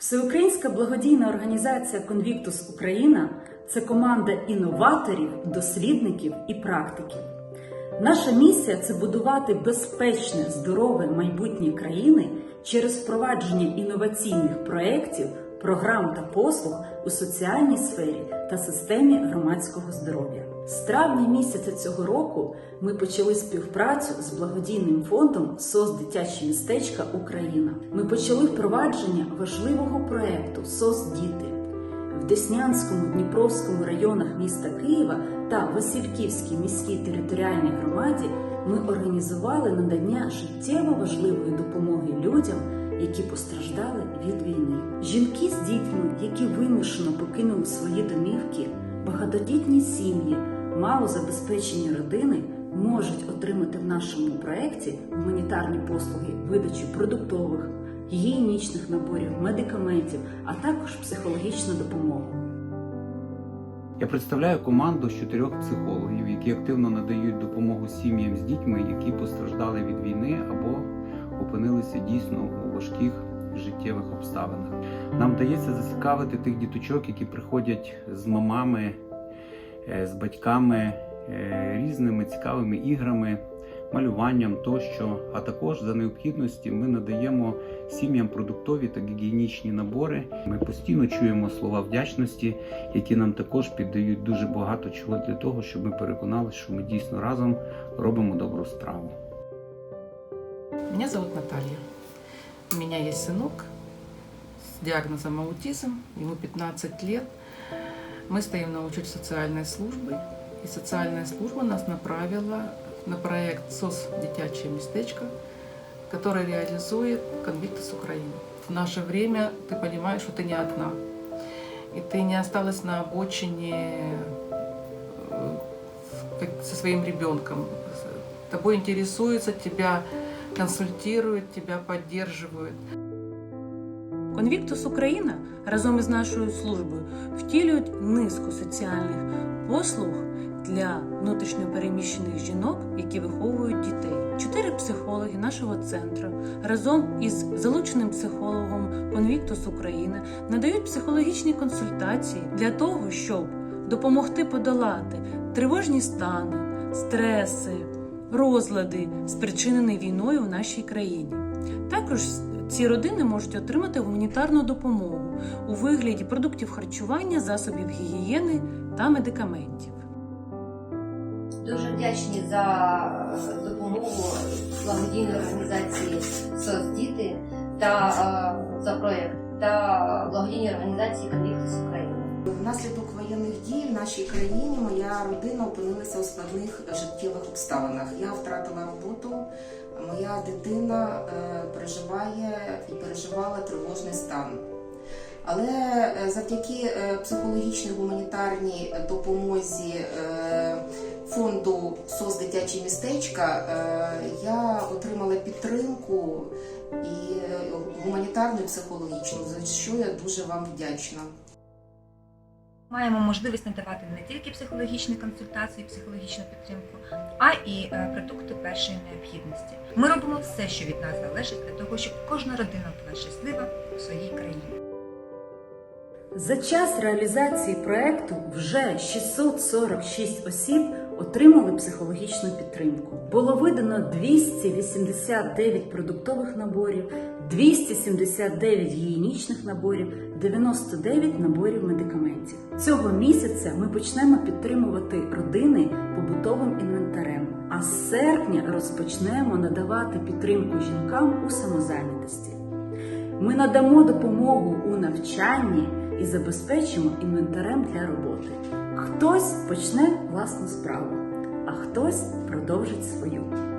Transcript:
Всеукраїнська благодійна організація Конвіктус Україна це команда інноваторів, дослідників і практиків. Наша місія це будувати безпечне, здорове майбутнє країни через впровадження інноваційних проєктів, програм та послуг у соціальній сфері та системі громадського здоров'я. З травня місяця цього року ми почали співпрацю з благодійним фондом СОС Дитячі містечка Україна. Ми почали впровадження важливого проєкту СОС Діти. В Деснянському Дніпровському районах міста Києва та Васильківській міській територіальній громаді ми організували надання життєво важливої допомоги людям, які постраждали від війни. Жінки з дітьми, які вимушено покинули свої домівки, багатодітні сім'ї, малозабезпечені родини можуть отримати в нашому проєкті гуманітарні послуги видачі продуктових, гігієнічних наборів, медикаментів, а також психологічну допомогу. Я представляю команду з чотирьох психологів, які активно надають допомогу сім'ям з дітьми, які постраждали від війни або опинилися дійсно у важких життєвих обставинах. Нам вдається зацікавити тих діточок, які приходять з мамами, з батьками, е, різними цікавими іграми, малюванням тощо. А також за необхідності ми надаємо сім'ям продуктові та гігієнічні набори. Ми постійно чуємо слова вдячності, які нам також піддають дуже багато чого для того, щоб ми переконалися, що ми дійсно разом робимо добру справу. Меня зовут Наталья. У меня есть сынок с диагнозом аутизм, ему 15 лет. Мы стоим на учете социальной службы, и социальная служба нас направила на проект СОС «Дитячее местечко», который реализует Конвиктус Украины. В наше время ты понимаешь, что ты не одна. И ты не осталась на обочине э, со своим ребенком. Тобой интересуются, тебя консультируют, тебя поддерживают. Конвіктус Україна разом із нашою службою втілюють низку соціальних послуг для внутрішньопереміщених жінок, які виховують дітей. Чотири психологи нашого центру разом із залученим психологом Конвіктус Україна надають психологічні консультації для того, щоб допомогти подолати тривожні стани, стреси, розлади, спричинені війною в нашій країні. Також ці родини можуть отримати гуманітарну допомогу у вигляді продуктів харчування, засобів гігієни та медикаментів. Дуже вдячні за е, допомогу благодійної організації «Соцдіти» та е, за проєкт та благодійній організації «Конвіктус України». Внаслідок воєнних дій в нашій країні моя родина опинилася у складних життєвих обставинах. Я втратила роботу, моя дитина е, переживає і переживала тривожний стан. Але е, завдяки е, психологічній гуманітарній допомозі фонду СОС дитячі містечка я отримала підтримку і гуманітарну і психологічну, за що я дуже вам вдячна. Маємо можливість надавати не тільки психологічні консультації, психологічну підтримку, а і е, продукти першої необхідності. Ми робимо все, що від нас залежить, для того, щоб кожна родина була щаслива у своїй країні. За час реалізації проекту вже 646 осіб отримали психологічну підтримку. Було видано 289 продуктових наборів, 279 гігієнічних наборів, 99 наборів медикаментів. Цього місяця ми почнемо підтримувати родини побутовим інвентарем. А з серпня розпочнемо надавати підтримку жінкам у самозайнятості. Ми надамо допомогу у навчанні і забезпечимо інвентарем для роботи. Хтось почне власну справу, а хтось продовжить свою.